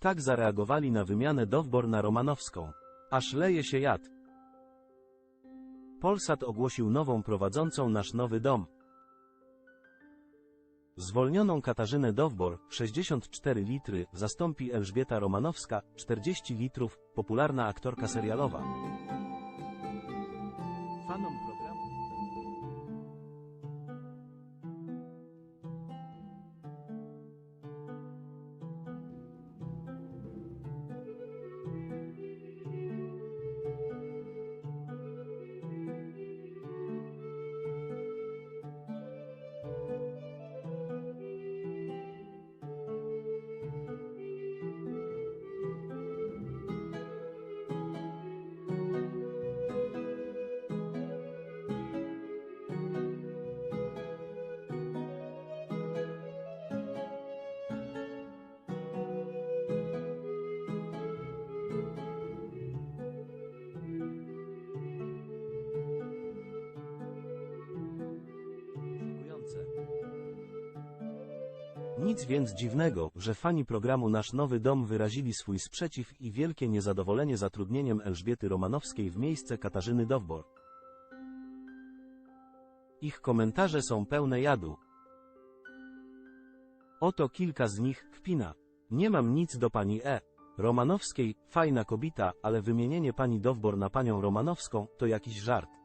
Tak zareagowali na wymianę Dowbor na Romanowską. Aż leje się jad. Polsat ogłosił nową prowadzącą nasz nowy dom. Zwolnioną Katarzynę Dowbor, 64 litry, zastąpi Elżbieta Romanowska, 40 litrów, popularna aktorka serialowa. Fanom programu Nic więc dziwnego, że fani programu Nasz Nowy Dom wyrazili swój sprzeciw i wielkie niezadowolenie zatrudnieniem Elżbiety Romanowskiej w miejsce Katarzyny Dowbor. Ich komentarze są pełne jadu. Oto kilka z nich, wpina. Nie mam nic do pani E. Romanowskiej, fajna kobita, ale wymienienie pani Dowbor na panią Romanowską, to jakiś żart.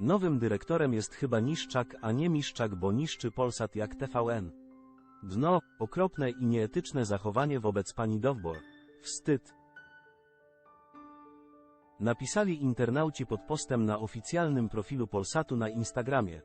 Nowym dyrektorem jest chyba Niszczak, a nie Miszczak, bo niszczy Polsat jak TVN. Dno, okropne i nieetyczne zachowanie wobec pani Dowbor. Wstyd. Napisali internauci pod postem na oficjalnym profilu Polsatu na Instagramie.